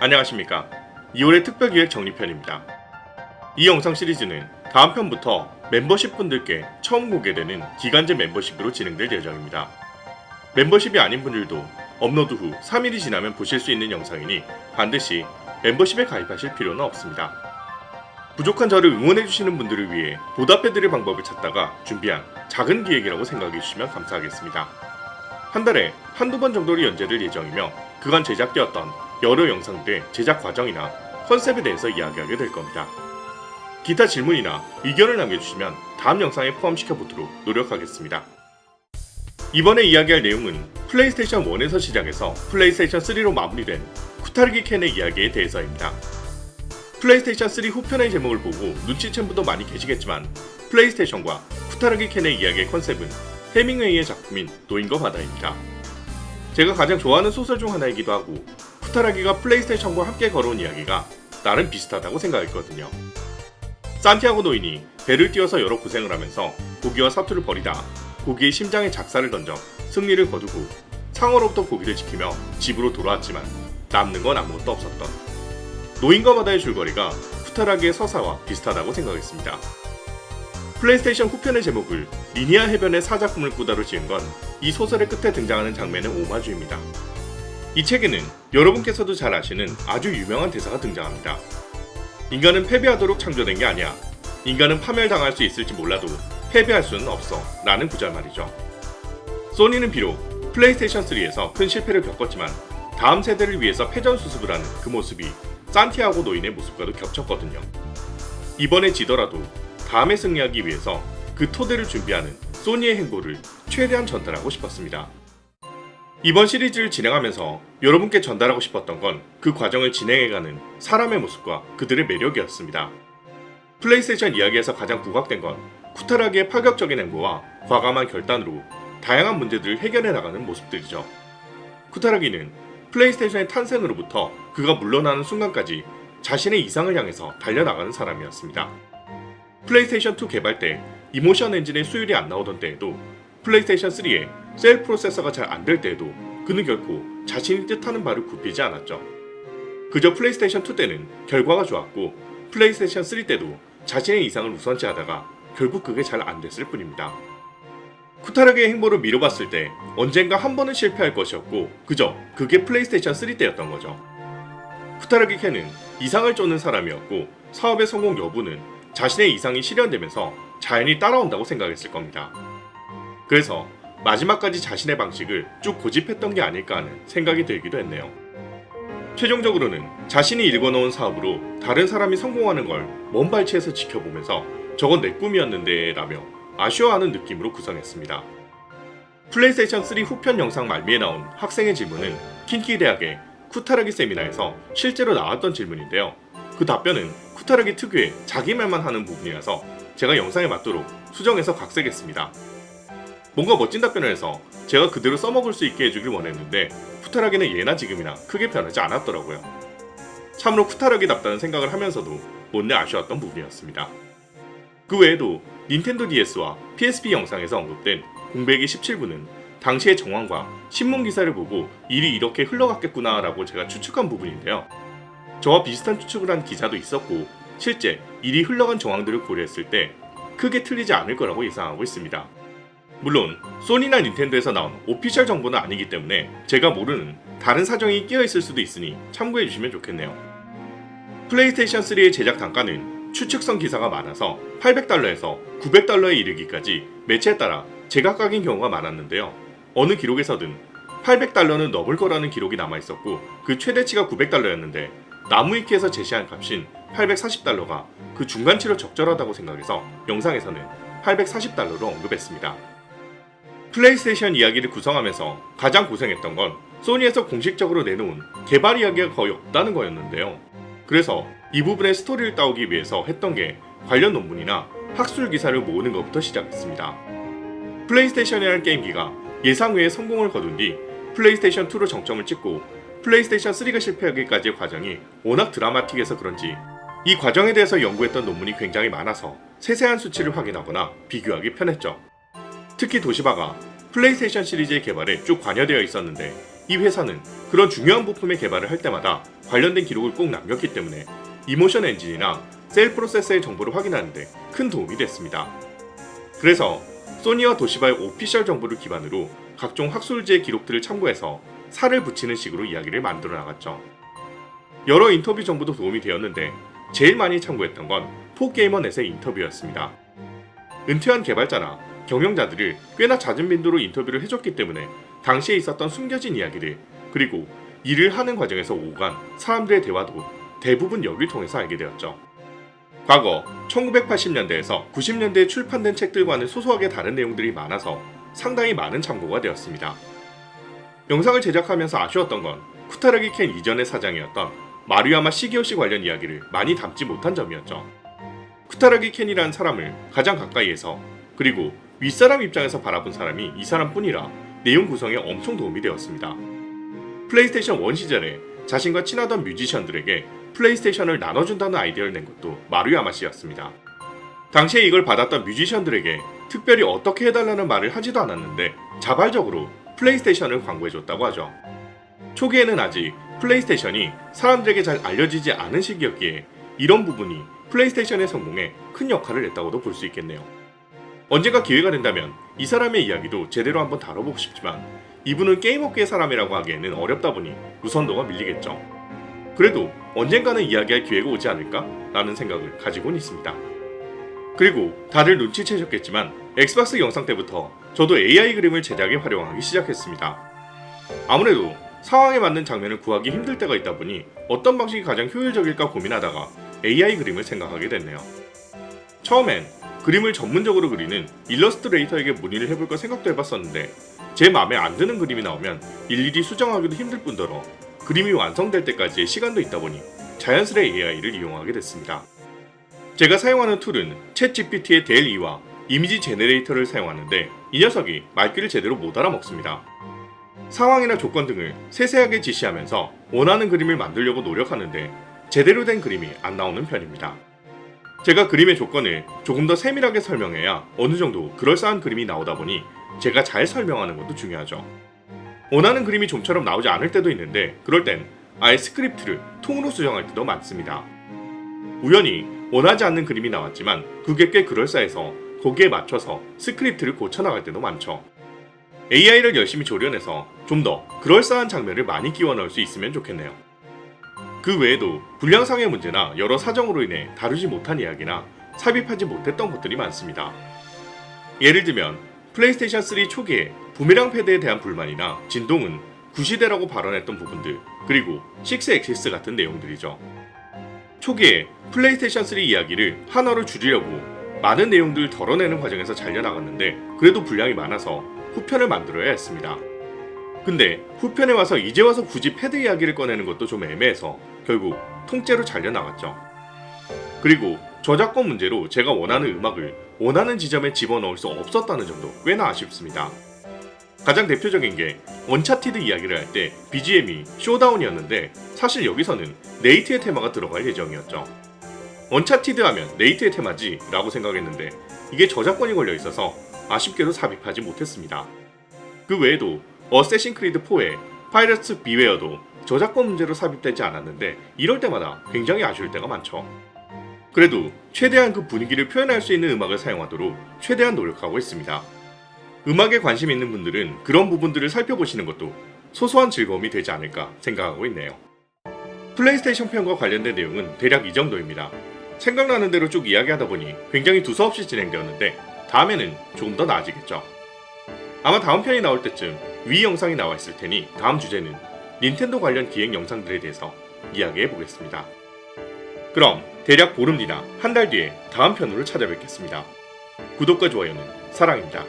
안녕하십니까. 2월의 특별기획 정리편입니다. 이 영상 시리즈는 다음 편부터 멤버십 분들께 처음 공개되는 기간제 멤버십으로 진행될 예정입니다. 멤버십이 아닌 분들도 업로드 후 3일이 지나면 보실 수 있는 영상이니 반드시 멤버십에 가입하실 필요는 없습니다. 부족한 저를 응원해주시는 분들을 위해 보답해드릴 방법을 찾다가 준비한 작은 기획이라고 생각해 주시면 감사하겠습니다. 한 달에 한두 번 정도로 연재될 예정이며 그간 제작되었던 여러 영상들의 제작 과정이나 컨셉에 대해서 이야기하게 될 겁니다. 기타 질문이나 의견을 남겨주시면 다음 영상에 포함시켜 보도록 노력하겠습니다. 이번에 이야기할 내용은 플레이스테이션 1에서 시작해서 플레이스테이션 3로 마무리된 쿠타르기 캔의 이야기에 대해서입니다. 플레이스테이션 3 후편의 제목을 보고 눈치챈 분도 많이 계시겠지만 플레이스테이션과 쿠타르기 캔의 이야기의 컨셉은 해밍웨이의 작품인 노인과 바다입니다. 제가 가장 좋아하는 소설 중 하나이기도 하고 쿠타라기가 플레이스테이션과 함께 걸어온 이야기가 나름 비슷하다고 생각했거든요. 산티아고 노인이 배를 띄워서 여러 고생을 하면서 고기와 사투를 벌이다 고기의 심장에 작사를 던져 승리를 거두고 상어로부터 고기를 지키며 집으로 돌아왔지만 남는 건 아무것도 없었던 노인과 바다의 줄거리가 쿠타라기의 서사와 비슷하다고 생각했습니다. 플레이스테이션 후편의 제목을 리니아 해변의 사작품을 꾸다로 지은 건 이 소설의 끝에 등장하는 장면의 오마주입니다. 이 책에는 여러분께서도 잘 아시는 아주 유명한 대사가 등장합니다. 인간은 패배하도록 창조된 게 아니야. 인간은 파멸당할 수 있을지 몰라도 패배할 수는 없어. 라는 구절 말이죠. 소니는 비록 플레이스테이션 3에서 큰 실패를 겪었지만 다음 세대를 위해서 패전 수습을 하는 그 모습이 산티아고 노인의 모습과도 겹쳤거든요. 이번에 지더라도 다음에 승리하기 위해서 그 토대를 준비하는 소니의 행보를 최대한 전달하고 싶었습니다. 이번 시리즈를 진행하면서 여러분께 전달하고 싶었던 건 그 과정을 진행해가는 사람의 모습과 그들의 매력이었습니다. 플레이스테이션 이야기에서 가장 부각된 건 쿠타라기의 파격적인 행보와 과감한 결단으로 다양한 문제들을 해결해 나가는 모습들이죠. 쿠타라기는 플레이스테이션의 탄생으로부터 그가 물러나는 순간까지 자신의 이상을 향해서 달려나가는 사람이었습니다. 플레이스테이션 2 개발 때 이모션 엔진의 수율이 안 나오던 때에도 플레이스테이션 3에 셀 프로세서가 잘 안 될 때에도 그는 결코 자신이 뜻하는 바를 굽히지 않았죠. 그저 플레이스테이션 2 때는 결과가 좋았고 플레이스테이션 3 때도 자신의 이상을 우선시 하다가 결국 그게 잘 안 됐을 뿐입니다. 쿠타라기의 행보를 미뤄봤을 때 언젠가 한 번은 실패할 것이었고 그저 그게 플레이스테이션 3 때였던 거죠. 쿠타라기 캔은 이상을 쫓는 사람이었고 사업의 성공 여부는 자신의 이상이 실현되면서 자연히 따라온다고 생각했을 겁니다. 그래서 마지막까지 자신의 방식을 쭉 고집했던 게 아닐까 하는 생각이 들기도 했네요. 최종적으로는 자신이 일궈놓은 사업으로 다른 사람이 성공하는 걸 먼 발치에서 지켜보면서 저건 내 꿈이었는데 라며 아쉬워하는 느낌으로 구성했습니다. 플레이스테이션 3 후편 영상 말미에 나온 학생의 질문은 킨키 대학의 쿠타라기 세미나에서 실제로 나왔던 질문인데요. 그 답변은 쿠타라기 특유의 자기 말만 하는 부분이라서 제가 영상에 맞도록 수정해서 각색했습니다. 뭔가 멋진 답변을 해서 제가 그대로 써먹을 수 있게 해주길 원했는데 쿠타라기는 예나 지금이나 크게 변하지 않았더라고요. 참으로 쿠타라기답다는 생각을 하면서도 못내 아쉬웠던 부분이었습니다. 그 외에도 닌텐도 DS와 PSP 영상에서 언급된 공백이 17부는 당시의 정황과 신문 기사를 보고 일이 이렇게 흘러갔겠구나라고 제가 추측한 부분인데요. 저와 비슷한 추측을 한 기사도 있었고 실제 일이 흘러간 정황들을 고려했을 때 크게 틀리지 않을 거라고 예상하고 있습니다. 물론 소니나 닌텐도에서 나온 오피셜 정보는 아니기 때문에 제가 모르는 다른 사정이 끼어 있을 수도 있으니 참고해 주시면 좋겠네요. 플레이스테이션 3의 제작 단가는 추측성 기사가 많아서 800달러에서 900달러에 이르기까지 매체에 따라 제각각인 경우가 많았는데요. 어느 기록에서든 800달러는 넘을 거라는 기록이 남아 있었고 그 최대치가 900달러였는데 나무위키에서 제시한 값인 840달러가 그 중간치로 적절하다고 생각해서 영상에서는 840달러로 언급했습니다. 플레이스테이션 이야기를 구성하면서 가장 고생했던 건 소니에서 공식적으로 내놓은 개발 이야기가 거의 없다는 거였는데요. 그래서 이 부분의 스토리를 따오기 위해서 했던 게 관련 논문이나 학술 기사를 모으는 것부터 시작했습니다. 플레이스테이션이라는 게임기가 예상 외의 성공을 거둔 뒤 플레이스테이션 2로 정점을 찍고 플레이스테이션 3가 실패하기까지의 과정이 워낙 드라마틱해서 그런지 이 과정에 대해서 연구했던 논문이 굉장히 많아서 세세한 수치를 확인하거나 비교하기 편했죠. 특히 도시바가 플레이스테이션 시리즈의 개발에 쭉 관여되어 있었는데 이 회사는 그런 중요한 부품의 개발을 할 때마다 관련된 기록을 꼭 남겼기 때문에 이모션 엔진이나 셀 프로세서의 정보를 확인하는데 큰 도움이 됐습니다. 그래서 소니와 도시바의 오피셜 정보를 기반으로 각종 학술지의 기록들을 참고해서 살을 붙이는 식으로 이야기를 만들어 나갔죠. 여러 인터뷰 정보도 도움이 되었는데 제일 많이 참고했던 건 포게이머넷의 인터뷰였습니다. 은퇴한 개발자나 경영자들을 꽤나 잦은 빈도로 인터뷰를 해줬기 때문에 당시에 있었던 숨겨진 이야기를 그리고 일을 하는 과정에서 오간 사람들의 대화도 대부분 여길 통해서 알게 되었죠. 과거 1980년대에서 90년대에 출판된 책들과는 소소하게 다른 내용들이 많아서 상당히 많은 참고가 되었습니다. 영상을 제작하면서 아쉬웠던 건 쿠타라기 켄 이전의 사장이었던 마루야마 시기요시 관련 이야기를 많이 담지 못한 점이었죠. 쿠타라기 켄이라는 사람을 가장 가까이에서 그리고 윗사람 입장에서 바라본 사람이 이 사람뿐이라 내용 구성에 엄청 도움이 되었습니다. 플레이스테이션 1 시절에 자신과 친하던 뮤지션들에게 플레이스테이션을 나눠준다는 아이디어를 낸 것도 마루야마 씨였습니다. 당시에 이걸 받았던 뮤지션들에게 특별히 어떻게 해달라는 말을 하지도 않았는데 자발적으로 플레이스테이션을 광고해줬다고 하죠. 초기에는 아직 플레이스테이션이 사람들에게 잘 알려지지 않은 시기였기에 이런 부분이 플레이스테이션의 성공에 큰 역할을 했다고도 볼 수 있겠네요. 언젠가 기회가 된다면 이 사람의 이야기도 제대로 한번 다뤄보고 싶지만 이분은 게임업계의 사람이라고 하기에는 어렵다 보니 우선도가 밀리겠죠. 그래도 언젠가는 이야기할 기회가 오지 않을까? 라는 생각을 가지고는 있습니다. 그리고 다들 눈치채셨겠지만 엑스박스 영상 때부터 저도 AI 그림을 제작에 활용하기 시작했습니다. 아무래도 상황에 맞는 장면을 구하기 힘들 때가 있다 보니 어떤 방식이 가장 효율적일까 고민하다가 AI 그림을 생각하게 됐네요. 처음엔 그림을 전문적으로 그리는 일러스트레이터에게 문의를 해볼까 생각도 해봤었는데 제 마음에 안 드는 그림이 나오면 일일이 수정하기도 힘들 뿐더러 그림이 완성될 때까지의 시간도 있다 보니 자연스레 AI를 이용하게 됐습니다. 제가 사용하는 툴은 챗GPT의 델2와 이미지 제네레이터를 사용하는데 이 녀석이 말귀를 제대로 못 알아먹습니다. 상황이나 조건 등을 세세하게 지시하면서 원하는 그림을 만들려고 노력하는데 제대로 된 그림이 안 나오는 편입니다. 제가 그림의 조건을 조금 더 세밀하게 설명해야 어느 정도 그럴싸한 그림이 나오다 보니 제가 잘 설명하는 것도 중요하죠. 원하는 그림이 좀처럼 나오지 않을 때도 있는데 그럴 땐 아예 스크립트를 통으로 수정할 때도 많습니다. 우연히 원하지 않는 그림이 나왔지만 그게 꽤 그럴싸해서 거기에 맞춰서 스크립트를 고쳐나갈 때도 많죠. AI를 열심히 조련해서 좀 더 그럴싸한 장면을 많이 끼워 넣을 수 있으면 좋겠네요. 그 외에도 분량상의 문제나 여러 사정으로 인해 다루지 못한 이야기나 삽입하지 못했던 것들이 많습니다. 예를 들면 플레이스테이션 3 초기에 부메랑 패드에 대한 불만이나 진동은 구시대라고 발언했던 부분들 그리고 6액시스 같은 내용들이죠. 초기에 플레이스테이션 3 이야기를 하나로 줄이려고 많은 내용들을 덜어내는 과정에서 잘려나갔는데 그래도 분량이 많아서 후편을 만들어야 했습니다. 근데 후편에 와서 이제 와서 굳이 패드 이야기를 꺼내는 것도 좀 애매해서 결국 통째로 잘려나갔죠. 그리고 저작권 문제로 제가 원하는 음악을 원하는 지점에 집어넣을 수 없었다는 점도 꽤나 아쉽습니다. 가장 대표적인 게 원차티드 이야기를 할 때 BGM이 쇼다운이었는데 사실 여기서는 네이트의 테마가 들어갈 예정이었죠. 원차티드 하면 네이트의 테마지 라고 생각했는데 이게 저작권이 걸려 있어서 아쉽게도 삽입하지 못했습니다. 그 외에도 어쌔신 크리드 4의 파이러츠 비웨어도 저작권 문제로 삽입되지 않았는데 이럴 때마다 굉장히 아쉬울 때가 많죠. 그래도 최대한 그 분위기를 표현할 수 있는 음악을 사용하도록 최대한 노력하고 있습니다. 음악에 관심 있는 분들은 그런 부분들을 살펴보시는 것도 소소한 즐거움이 되지 않을까 생각하고 있네요. 플레이스테이션 편과 관련된 내용은 대략 이 정도입니다. 생각나는 대로 쭉 이야기하다 보니 굉장히 두서없이 진행되었는데 다음에는 조금 더 나아지겠죠. 아마 다음 편이 나올 때쯤 위 영상이 나와 있을 테니 다음 주제는 닌텐도 관련 기획 영상들에 대해서 이야기해 보겠습니다. 그럼 대략 보름 뒤나 한 달 뒤에 다음 편으로 찾아뵙겠습니다. 구독과 좋아요는 사랑입니다.